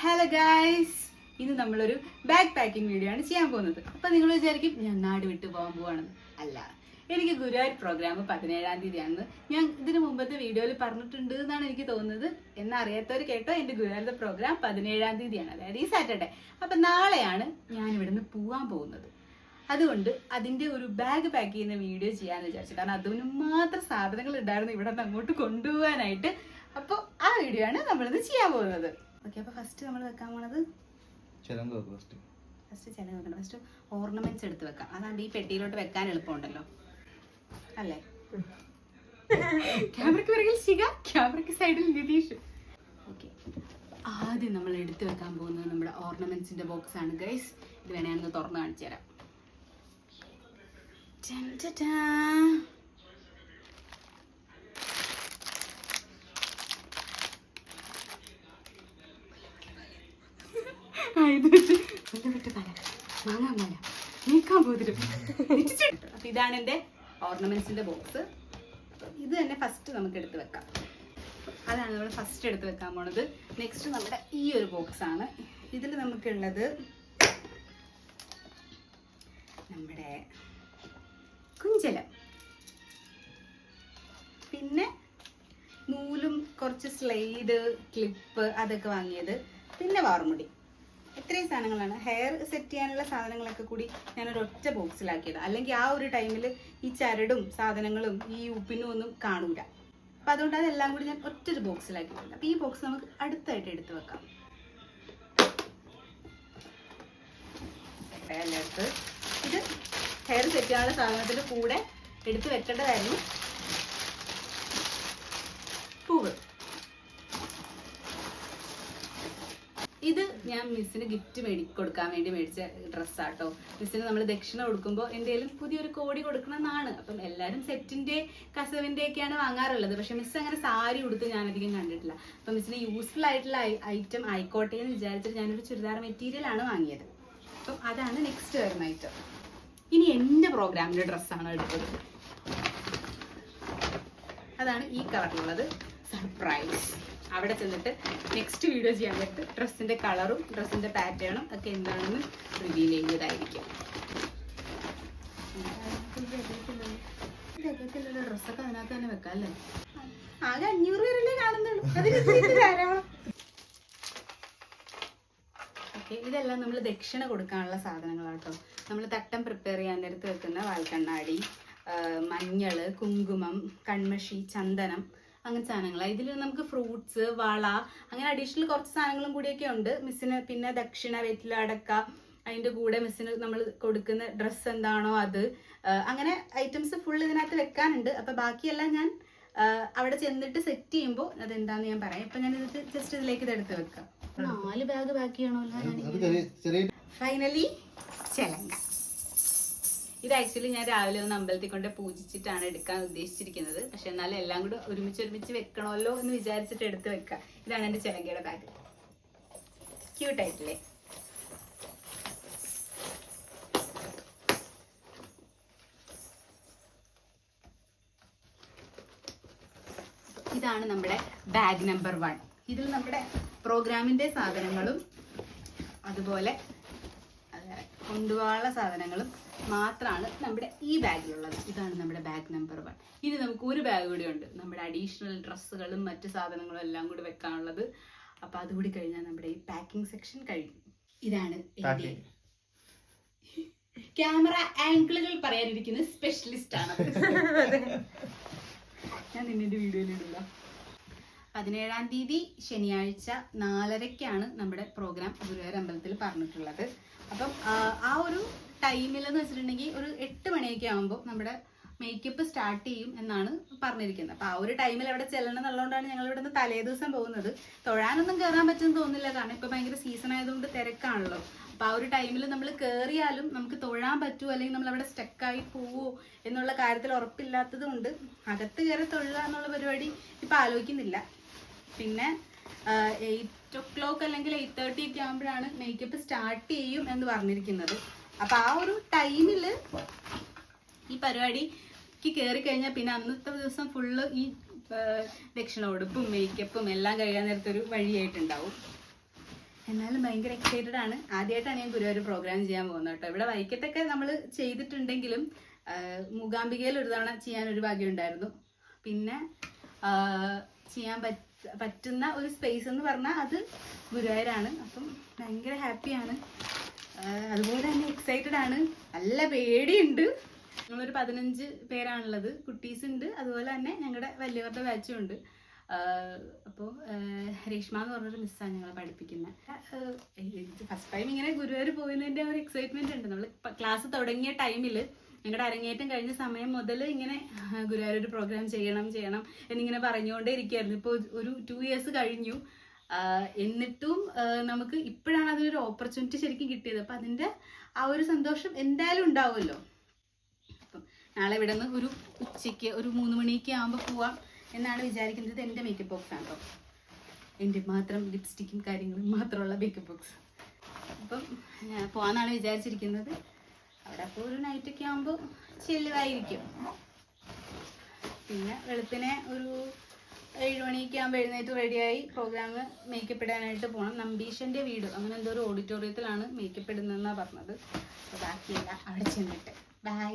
Hello guys ഇന്ന് നമ്മളൊരു bag packing video ആണ് ചെയ്യാൻ പോകുന്നത്. അപ്പൊ നിങ്ങൾ വിചാരിക്കും ഞാൻ നാട് വിട്ടു പോകാൻ പോവാണെന്ന്. അല്ല എനിക്ക് ഗുരുവായൂർ പ്രോഗ്രാം പതിനേഴാം തീയതിയാണെന്ന് ഞാൻ ഇതിന് മുമ്പത്തെ വീഡിയോയിൽ പറഞ്ഞിട്ടുണ്ട് എന്നാണ് എനിക്ക് തോന്നുന്നത്. എന്നറിയാത്തവർ കേട്ടോ എന്റെ ഗുരുവായൂരത്തെ പ്രോഗ്രാം പതിനേഴാം തീയതിയാണ്. അതായത് ഈ സാറ്റർഡേ അപ്പൊ നാളെയാണ് ഞാൻ ഇവിടുന്ന് പോകാൻ പോകുന്നത്. അതുകൊണ്ട് അതിന്റെ ഒരു ബാഗ് പാക്ക് ചെയ്യുന്ന വീഡിയോ ചെയ്യാന്ന് വിചാരിച്ചു. കാരണം അതിന് മാത്രം സാധനങ്ങൾ ഉണ്ടായിരുന്നു ഇവിടെ നിന്ന് അങ്ങോട്ട് കൊണ്ടുപോകാനായിട്ട്. അപ്പോൾ ആ വീഡിയോ ആണ് നമ്മളിന്ന് ചെയ്യാൻ പോകുന്നത്. ഓക്കെ അപ്പോൾ ഫസ്റ്റ് നമ്മൾ വെക്കാൻ പോണത് ചിലങ്ക വെക്കും ഫസ്റ്റ് ഫസ്റ്റ് ചിലങ്ക വെക്കണം. ഫസ്റ്റ് ഓർണമെന്റ്സ് എടുത്ത് വെക്കാം. അതാണ് ഈ പെട്ടിയിലോട്ട് വെക്കാൻ എളുപ്പമുണ്ടല്ലോ. അല്ലേ? ക്യാമറയ്ക്ക് പിറകിൽ ശിഖ ക്യാമറയ്ക്ക് സൈഡിൽ നിതീഷ്. ഓക്കെ ആദ്യം നമ്മൾ എടുത്തു വെക്കാൻ പോകുന്നത് നമ്മുടെ ഓർണമെന്റ്സിന്റെ ബോക്സ് ആണ്. ഗൈസ് ഇത് വേണേ ഒന്ന് തുറന്ന് കാണിച്ചു തരാം ടാൻ ടാ ടാ. ആ, ഇത് വെച്ച് കൊല്ലപ്പെട്ട തല മാങ്ങാൻ മല നീക്കാൻ പോതിരും അപ്പൊ ഇതാണ് എന്റെ ഓർണമെന്റ്സിന്റെ ബോക്സ്. ഇത് തന്നെ ഫസ്റ്റ് നമുക്ക് എടുത്ത് വെക്കാം. അതാണ് നമ്മൾ ഫസ്റ്റ് എടുത്ത് വെക്കാൻ പോണത്. നെക്സ്റ്റ് നമ്മുടെ ഈ ഒരു ബോക്സ് ആണ്. ഇതിൽ നമുക്കുള്ളത് നമ്മുടെ കുഞ്ചലം. പിന്നെ നൂലും കുറച്ച് സ്ലൈഡ് ക്ലിപ്പ് അതൊക്കെ വാങ്ങിയത്. പിന്നെ വാർമുടി. ഇത്രയും സാധനങ്ങളാണ്. ഹെയർ സെറ്റ് ചെയ്യാനുള്ള സാധനങ്ങളൊക്കെ കൂടി ഞാനൊരു ഒറ്റ ബോക്സിലാക്കിയത് അല്ലെങ്കിൽ ആ ഒരു ടൈമിൽ ഈ ചരടും സാധനങ്ങളും ഈ ഉപ്പിനും ഒന്നും കാണൂല. അപ്പം അതുകൊണ്ട് അതെല്ലാം കൂടി ഞാൻ ഒറ്റ ഒരു ബോക്സിലാക്കിയിട്ടുണ്ട് അപ്പം ഈ ബോക്സ് നമുക്ക് അടുത്തായിട്ട് എടുത്തു വെക്കാം. ഇത് ഹെയർ സെറ്റ് ചെയ്യാനുള്ള സാധനത്തിന്റെ കൂടെ എടുത്തു വെക്കേണ്ടതായിരുന്നു. ഇത് ഞാൻ മിസ്സിന് ഗിഫ്റ്റ് മേടി കൊടുക്കാൻ വേണ്ടി മേടിച്ച ഡ്രസ്സാട്ടോ മിസ്സിന് നമ്മൾ ദക്ഷിണ കൊടുക്കുമ്പോൾ എന്തെങ്കിലും പുതിയൊരു കോടി കൊടുക്കണമെന്നാണ്. അപ്പം എല്ലാവരും സെറ്റിന്റെ കസവിന്റെ ഒക്കെയാണ് വാങ്ങാറുള്ളത്. പക്ഷെ മിസ് അങ്ങനെ സാരി ഉടുത്ത് ഞാൻ അധികം കണ്ടിട്ടില്ല. അപ്പം മിസ്സിന് യൂസ്ഫുൾ ആയിട്ടുള്ള ഐറ്റം ആയിക്കോട്ടെ എന്ന് വിചാരിച്ചിട്ട് ഞാനൊരു ചുരിദാർ മെറ്റീരിയൽ ആണ് വാങ്ങിയത്. അപ്പം അതാണ് നെക്സ്റ്റ് വരുന്ന ഐറ്റം ഇനി എന്റെ പ്രോഗ്രാമിന്റെ ഡ്രസ്സാണ് എടുത്തത്. അതാണ് ഈ കളറിലുള്ളത് സർപ്രൈസ് അവിടെ ചെന്നിട്ട് നെക്സ്റ്റ് വീഡിയോ ചെയ്യാൻ പറ്റും. ഡ്രസ്സിന്റെ കളറും ഡ്രസ്സിന്റെ പാറ്റേണും ഒക്കെ എന്താണെന്ന് റിവീൽ ചെയ്യുന്നതായിരിക്കും. ഡ്രസ്സൊക്കെ അതിനകത്ത് തന്നെ വെക്കാം ആകെ അഞ്ഞൂറ് പേരല്ലേ കാണുന്നുള്ളൂ ഇതെല്ലാം നമ്മൾ ദക്ഷിണ കൊടുക്കാനുള്ള സാധനങ്ങളാട്ടോ. നമ്മൾ തട്ടം പ്രിപ്പയർ ചെയ്യാൻ നേരത്ത് വെക്കുന്ന വാൽക്കണ്ണാടി മഞ്ഞൾ കുങ്കുമം കൺമഷി ചന്ദനം അങ്ങനത്തെ സാധനങ്ങളാണ് ഇതിൽ നമുക്ക് ഫ്രൂട്ട്സ് വള അങ്ങനെ അഡീഷണൽ കുറച്ച് സാധനങ്ങളും കൂടിയൊക്കെ ഉണ്ട്. മിസ്സിന് പിന്നെ ദക്ഷിണ വെറ്റില അടക്ക അതിന്റെ കൂടെ മിസ്സിന് നമ്മൾ കൊടുക്കുന്ന ഡ്രസ്സ് എന്താണോ അത്. അങ്ങനെ ഐറ്റംസ് ഫുൾ ഇതിനകത്ത് വെക്കാനുണ്ട്. അപ്പം ബാക്കിയെല്ലാം ഞാൻ അവിടെ ചെന്നിട്ട് സെറ്റ് ചെയ്യുമ്പോൾ അതെന്താന്ന് ഞാൻ പറയാം. ഇപ്പം ഞാൻ ഇത് ജസ്റ്റ് ഇതിലേക്ക് ഇത് എടുത്ത് വെക്കാം. നാല് ബാഗ് ബാക്കിയാണോ ഫൈനലി ചെലങ്ക. ഇത് ആക്ച്വലി ഞാൻ രാവിലെ ഒന്ന് അമ്പലത്തിൽ കൊണ്ട് പൂജിച്ചിട്ടാണ് എടുക്കാൻ ഉദ്ദേശിച്ചിരിക്കുന്നത്. പക്ഷെ എന്നാലും എല്ലാം കൂടെ ഒരുമിച്ച് ഒരുമിച്ച് വെക്കണമല്ലോ എന്ന് വിചാരിച്ചിട്ട് എടുത്ത് വെക്കാം. ഇതാണ് എന്റെ ചിലങ്കയുടെ ബാഗ് ക്യൂട്ടായിട്ടില്ലേ ഇതാണ് നമ്മുടെ ബാഗ് നമ്പർ വൺ ഇതിൽ നമ്മുടെ പ്രോഗ്രാമിന്റെ സാധനങ്ങളും അതുപോലെ അത് കൊണ്ടുപോകാനുള്ള സാധനങ്ങളും മാത്രമാണ് നമ്മുടെ ഈ ബാഗിലുള്ളത്. ഇതാണ് നമ്മുടെ ബാഗ് നമ്പർ വൺ ഇനി നമുക്ക് ഒരു ബാഗ് കൂടി ഉണ്ട്. നമ്മുടെ അഡീഷണൽ ഡ്രസ്സുകളും മറ്റു സാധനങ്ങളും എല്ലാം കൂടി വെക്കാനുള്ളത്. അപ്പൊ അതുകൂടി കഴിഞ്ഞാൽ നമ്മുടെ ഈ പാക്കിംഗ് സെക്ഷൻ കഴിഞ്ഞു ഇതാണ് എന്റെ ക്യാമറ ആംഗിളുകൾ പറയാനിരിക്കുന്ന സ്പെഷ്യലിസ്റ്റ് ആണ്. ഞാൻ നിന്നെ വീഡിയോയിൽ ഇടില്ല പതിനേഴാം തീയതി ശനിയാഴ്ച നാലരയ്ക്കാണ് നമ്മുടെ പ്രോഗ്രാം ഗുരുവായൂർ അമ്പലത്തിൽ പറഞ്ഞിട്ടുള്ളത്. അപ്പം ആ, ഒരു ടൈമിൽ എന്ന് വെച്ചിട്ടുണ്ടെങ്കിൽ ഒരു എട്ട് മണിയൊക്കെ ആകുമ്പോൾ നമ്മുടെ മേക്കപ്പ് സ്റ്റാർട്ട് ചെയ്യും എന്നാണ് പറഞ്ഞിരിക്കുന്നത്. അപ്പൊ ആ ഒരു ടൈമിൽ അവിടെ ചെല്ലണം എന്നുള്ളതുകൊണ്ടാണ് ഞങ്ങൾ ഇവിടെ നിന്ന് തലേ ദിവസം പോകുന്നത്. തൊഴാനൊന്നും കയറാൻ പറ്റുമെന്ന് തോന്നുന്നില്ല. കാരണം ഇപ്പൊ ഭയങ്കര സീസൺ ആയതുകൊണ്ട് തിരക്കാണല്ലോ. അപ്പൊ ആ ഒരു ടൈമിൽ നമ്മൾ കയറിയാലും നമുക്ക് തൊഴാൻ പറ്റുമോ അല്ലെങ്കിൽ നമ്മൾ അവിടെ സ്റ്റക്കായി പോവോ എന്നുള്ള കാര്യത്തിൽ ഉറപ്പില്ലാത്തത് കൊണ്ട് അകത്ത് കയറി തൊഴുക എന്നുള്ള പരിപാടി ഇപ്പൊ ആലോചിക്കുന്നില്ല. പിന്നെ എയ്റ്റ് ഒ ക്ലോക്ക് അല്ലെങ്കിൽ എയ്റ്റ് തേർട്ടി ഒക്കെ ആകുമ്പോഴാണ് മേക്കപ്പ് സ്റ്റാർട്ട് ചെയ്യും എന്ന് പറഞ്ഞിരിക്കുന്നത്. അപ്പൊ ആ ഒരു ടൈമിൽ ഈ പരിപാടിക്ക് കയറി കഴിഞ്ഞാൽ പിന്നെ അന്നത്തെ ദിവസം ഫുള്ള് ഈ ദക്ഷിണ ഉടുപ്പും മേക്കപ്പും എല്ലാം കഴിയാൻ നേരത്തെ ഒരു വഴിയായിട്ടുണ്ടാവും. എന്നാലും ഭയങ്കര എക്സൈറ്റഡ് ആണ്. ആദ്യമായിട്ടാണ് ഞാൻ ഗുരുവായൂർ പ്രോഗ്രാം ചെയ്യാൻ പോകുന്നത് കേട്ടോ. ഇവിടെ വൈക്കത്തൊക്കെ നമ്മൾ ചെയ്തിട്ടുണ്ടെങ്കിലും മൂകാംബികയിൽ ഒരു തവണ ചെയ്യാൻ ഒരു ഭാഗ്യം ഉണ്ടായിരുന്നു. പിന്നെ ചെയ്യാൻ പറ്റ പറ്റുന്ന ഒരു സ്പേസ് എന്ന് പറഞ്ഞാൽ അത് ഗുരുവായൂരാണ്. അപ്പം ഭയങ്കര ഹാപ്പിയാണ് അതുപോലെ തന്നെ എക്സൈറ്റഡ് ആണ്. നല്ല പേടിയുണ്ട്. ഞങ്ങളൊരു പതിനഞ്ച് പേരാണുള്ളത്. കുട്ടീസ് ഉണ്ട്. അതുപോലെ തന്നെ ഞങ്ങളുടെ വലിയവരുടെ ബാച്ചും ഉണ്ട്. അപ്പോൾ രേഷ്മ എന്ന് പറഞ്ഞൊരു മിസ്സാണ് ഞങ്ങളെ പഠിപ്പിക്കുന്നത് ഫസ്റ്റ് ടൈം ഇങ്ങനെ ഗുരുവായൂർ പോകുന്നതിന്റെ ഒരു എക്സൈറ്റ്മെന്റ് ഉണ്ട്. നമ്മൾ ക്ലാസ് തുടങ്ങിയ ടൈമിൽ ഞങ്ങളുടെ അരങ്ങേറ്റം കഴിഞ്ഞ സമയം മുതൽ ഇങ്ങനെ ഗുരുവായൂർ ഒരു പ്രോഗ്രാം ചെയ്യണം ചെയ്യണം എന്നിങ്ങനെ പറഞ്ഞുകൊണ്ടേ ഇരിക്കുകയായിരുന്നു ഇപ്പോൾ ഒരു ടു ഇയേഴ്സ് കഴിഞ്ഞു. എന്നിട്ടും നമുക്ക് ഇപ്പോഴാണ് അതിനൊരു ഓപ്പർച്യൂണിറ്റി ശരിക്കും കിട്ടിയത്. അപ്പം അതിന്റെ ആ ഒരു സന്തോഷം എന്തായാലും ഉണ്ടാവുമല്ലോ. അപ്പം നാളെ ഇവിടെ നിന്ന് ഒരു ഉച്ചയ്ക്ക് ഒരു മൂന്ന് മണിയൊക്കെ ആകുമ്പോൾ പോവാം എന്നാണ് വിചാരിക്കുന്നത്. ഇത് എന്റെ മേക്കപ്പ് ബോക്സ് ആണ് കേട്ടോ എന്റെ മാത്രം ലിപ്സ്റ്റിക്കും കാര്യങ്ങളും മാത്രമുള്ള മേക്കപ്പ് ബോക്സ് അപ്പം പോകാമെന്നാണ് വിചാരിച്ചിരിക്കുന്നത്. അവിടെ അപ്പോൾ ഒരു നൈറ്റൊക്കെ ആകുമ്പോൾ ചില്ലുവായിരിക്കും പിന്നെ വെളുപ്പിനെ ഒരു ഏഴ് മണിയൊക്കെ ആകുമ്പോൾ എഴുന്നേറ്റ് റെഡിയായി പ്രോഗ്രാം മേക്കപ്പ് ഇടാനായിട്ട് പോകണം നമ്പീഷന്റെ വീട്. അങ്ങനെ എന്തോ ഒരു ഓഡിറ്റോറിയത്തിലാണ് മേക്കപ്പ് ഇടുന്നതെന്നാണ് പറഞ്ഞത്. അപ്പോൾ ബാക്കിയില്ല അവിടെ ചെന്നിട്ട്. ബൈ